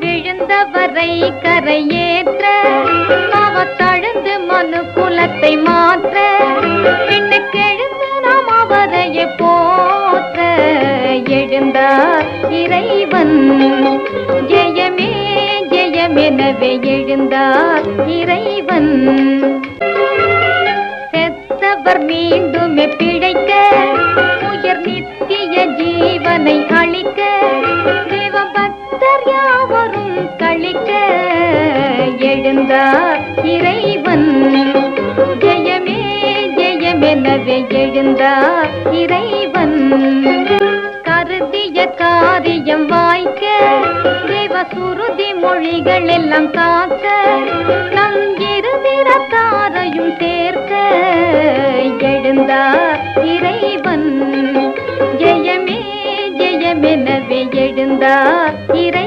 விழுந்தவரை கரையேற்ற அவ தழுந்து மனு குலத்தை மாற்ற விண்ணுக்கெழுந்து நாம் அவரையே போற்ற. எழுந்தார் இறைவன் ஜெயமே ஜெயமெனவே எழுந்தார் இறைவன். செத்தவர் மீண்டுமே பிழைக்க உயர் நித்திய ஜீவனை அளிக்க யாவரும் கழிக்க எழுந்தார் இறைவன். ஜெயமே ஜெயமெனவே எழுந்தார் இறைவன். கருதிய காரியம் வாய்க்க தேவ சுருதி மொழிகள் எல்லாம் காக்க நங்கிருதிரத்தாரையும் சேர்க்க எழுந்தார் இறைவன். ஜெயமே ஜெயமெனவே எழுந்தார் இறை